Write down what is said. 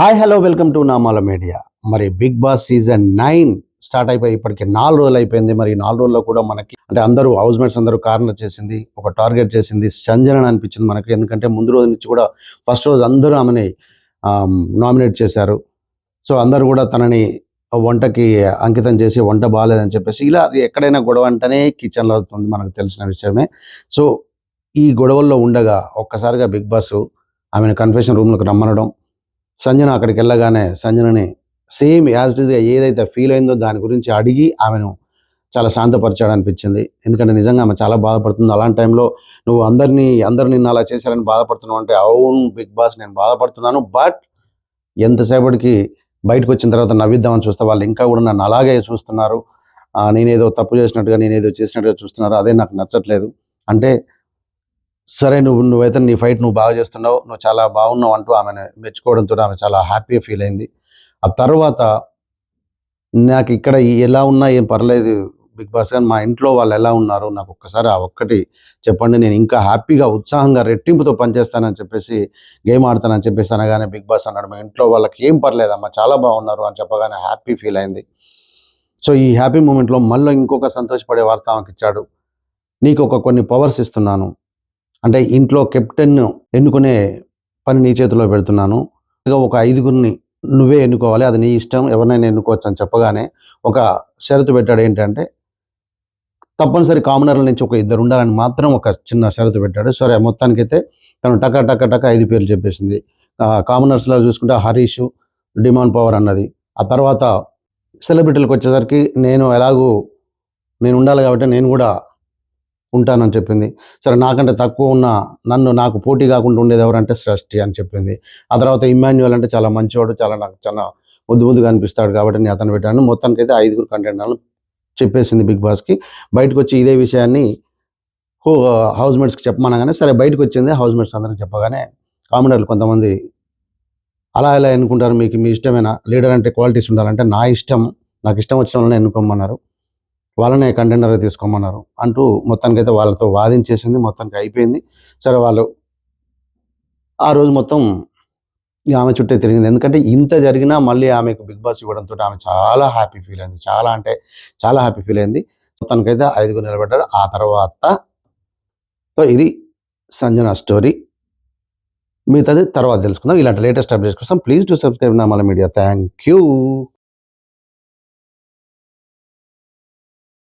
Hi hello welcome to Namala media మరి Bigg Boss season nine start అయిపోయి ఇప్పటికి నాలుగు రోజులు అయిపోయింది. మరి నాలుగు రోజుల్లో కూడా మనకి అంటే అందరూ హౌస్ మేట్స్ అందరూ కార్నర్ చేసింది ఒక టార్గెట్ చేసింది సంజన అని అనిపించింది మనకి. ఎందుకంటే ముందు రోజు నుంచి కూడా ఫస్ట్ రోజు అందరూ ఆమెని నామినేట్ చేశారు. సో అందరూ కూడా తనని వంటకి అంకితం చేసి వంట బాగాలేదని చెప్పేసి ఇలా అది ఎక్కడైనా గొడవ అంటేనే కిచెన్లో అవుతుంది మనకు తెలిసిన విషయమే. సో ఈ గొడవల్లో ఉండగా ఒక్కసారిగా బిగ్ బాస్ ఆమెను కన్ఫెషన్ రూమ్లోకి రమ్మనడం సంజన అక్కడికి వెళ్ళగానే సంజనని సేమ్ యాజ్గా ఏదైతే ఫీల్ అయిందో దాని గురించి అడిగి ఆమెను చాలా శాంతపరిచాడు అనిపించింది ఎందుకంటే నిజంగా ఆమె చాలా బాధపడుతుంది. అలాంటి టైంలో నువ్వు అందరినీ అందరు నిన్ను అలా చేశారని బాధపడుతున్నావు అంటే అవును బిగ్ బాస్ నేను బాధపడుతున్నాను బట్ ఎంతసేపటికి బయటకు వచ్చిన తర్వాత నవ్విద్దామని చూస్తే వాళ్ళు ఇంకా కూడా నన్ను అలాగే చూస్తున్నారు. నేనేదో తప్పు చేసినట్టుగా నేనేదో చేసినట్టుగా చూస్తున్నారు. అదే నాకు నచ్చట్లేదు. అంటే సరే నువ్వు నువ్వైతే నీ ఫైట్ నువ్వు బాగా చేస్తున్నావు నువ్వు చాలా బాగున్నావు అంటూ ఆమెను మెచ్చుకోవడంతో ఆమె చాలా హ్యాపీగా ఫీల్ అయింది. ఆ తర్వాత నాకు ఇక్కడ ఎలా ఉన్నా ఏం పర్లేదు బిగ్ బాస్ కానీ మా ఇంట్లో వాళ్ళు ఎలా ఉన్నారు నాకు ఒక్కసారి ఆ ఒక్కటి చెప్పండి నేను ఇంకా హ్యాపీగా ఉత్సాహంగా రెట్టింపుతో పనిచేస్తానని చెప్పేసి గేమ్ ఆడతానని చెప్పేసి అనగానే బిగ్ బాస్ అన్నాడు మా ఇంట్లో వాళ్ళకి ఏం పర్లేదమ్మా చాలా బాగున్నారు అని చెప్పగానే హ్యాపీ ఫీల్ అయింది. సో ఈ హ్యాపీ మూమెంట్లో మళ్ళీ ఇంకొక సంతోషపడే వార్త ఆమెకి ఇచ్చాడు నీకు ఒక కొన్ని పవర్స్ ఇస్తున్నాను. అంటే ఇంట్లో కెప్టెన్ ఎన్నుకునే పని నీ చేతిలో పెడుతున్నాను. ఇక ఒక ఐదుగురిని నువ్వే ఎన్నుకోవాలి అది నీ ఇష్టం ఎవరినైనా ఎన్నుకోవచ్చు అని చెప్పగానే ఒక షరతు పెట్టాడు. ఏంటంటే తప్పనిసరి కామనర్ల నుంచి ఒక ఇద్దరు ఉండాలని మాత్రం ఒక చిన్న షరతు పెట్టాడు. సరే మొత్తానికైతే తను టక టక టక ఐదు పేర్లు చెప్పేసింది. కామనర్స్లో చూసుకుంటే హరీష్ డిమాండ్ పవర్ అన్నది. ఆ తర్వాత సెలబ్రిటీలకు వచ్చేసరికి నేను ఎలాగూ నేను ఉండాలి కాబట్టి నేను కూడా ఉంటానని చెప్పింది. సరే నాకంటే తక్కువ ఉన్న నన్ను నాకు పోటీ కాకుండా ఉండేది ఎవరంటే సృష్టి అని చెప్పింది. ఆ తర్వాత ఇమాన్యువల్ అంటే చాలా మంచివాడు చాలా నాకు చాలా ముద్దు ముద్దుగా అనిపిస్తాడు కాబట్టి నేను అతను పెట్టాను. మొత్తానికి అయితే ఐదుగురు కంటెంట్ చెప్పేసింది బిగ్ బాస్కి. బయటకు వచ్చి ఇదే విషయాన్ని హో హౌస్ మేట్స్కి చెప్పమనగానే సరే బయటకు వచ్చింది హౌస్ మేట్స్ అందరికి చెప్పగానే కామెడర్లు కొంతమంది అలా ఎలా ఎన్నుకుంటారు మీకు మీ ఇష్టమేనా? లీడర్ అంటే క్వాలిటీస్ ఉండాలంటే నా ఇష్టం నాకు ఇష్టం వచ్చిన వాళ్ళని ఎన్నుకోమన్నారు. వాళ్ళనే కంటెండర్గా తీసుకోమన్నారు అంటూ మొత్తానికైతే వాళ్ళతో వాదించేసింది మొత్తానికి అయిపోయింది. సరే వాళ్ళు ఆ రోజు మొత్తం ఆమె చుట్టే తిరిగింది. ఎందుకంటే ఇంత జరిగినా మళ్ళీ ఆమెకు బిగ్ బాస్ ఇవ్వడంతో ఆమె చాలా హ్యాపీ ఫీల్ అయింది. చాలా అంటే చాలా హ్యాపీ ఫీల్ అయింది. మొత్తానికైతే ఐదుగురు నిలబడ్డారు. ఆ తర్వాత సో ఇది సంజన స్టోరీ మిగతాది తర్వాత తెలుసుకుందాం. ఇలాంటి లేటెస్ట్ అప్డేట్స్ కోసం ప్లీజ్ టు సబ్స్క్రైబ్ నా మళ్ళీ మీడియా థ్యాంక్ యూ